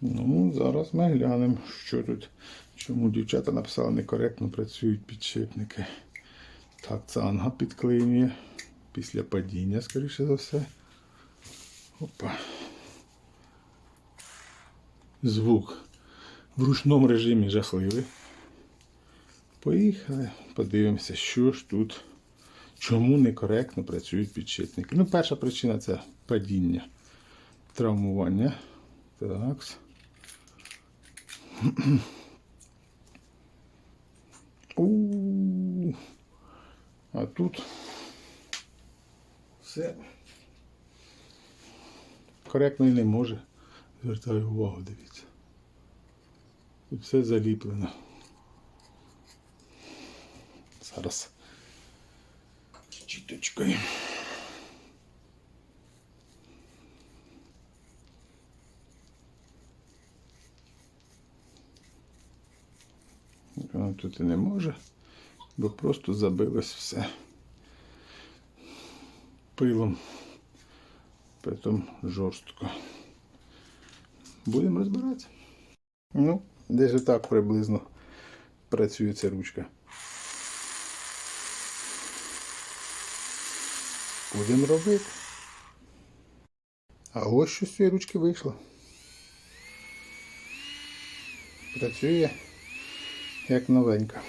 Ну, зараз ми глянемо, що тут. Чому дівчата написали некоректно працюють підшипники. Так, цанга підклинює після падіння, скоріше за все. Опа. Звук в ручному режимі жахливий. Поїхали, подивимося, що ж тут, чому некоректно працюють підшипники. Ну, перша причина це падіння, травмування. Так. А тут все коректно і не може. Звертаю увагу, дивіться. Тут все заліплено. Зараз чіточкою. Воно тут і не може, бо просто забилось все пилом. Потім жорстко. Будемо розбиратися. Ну, десь так приблизно працює ця ручка. Будемо робити. А ось що з цієї ручки вийшло. Працює як новенька.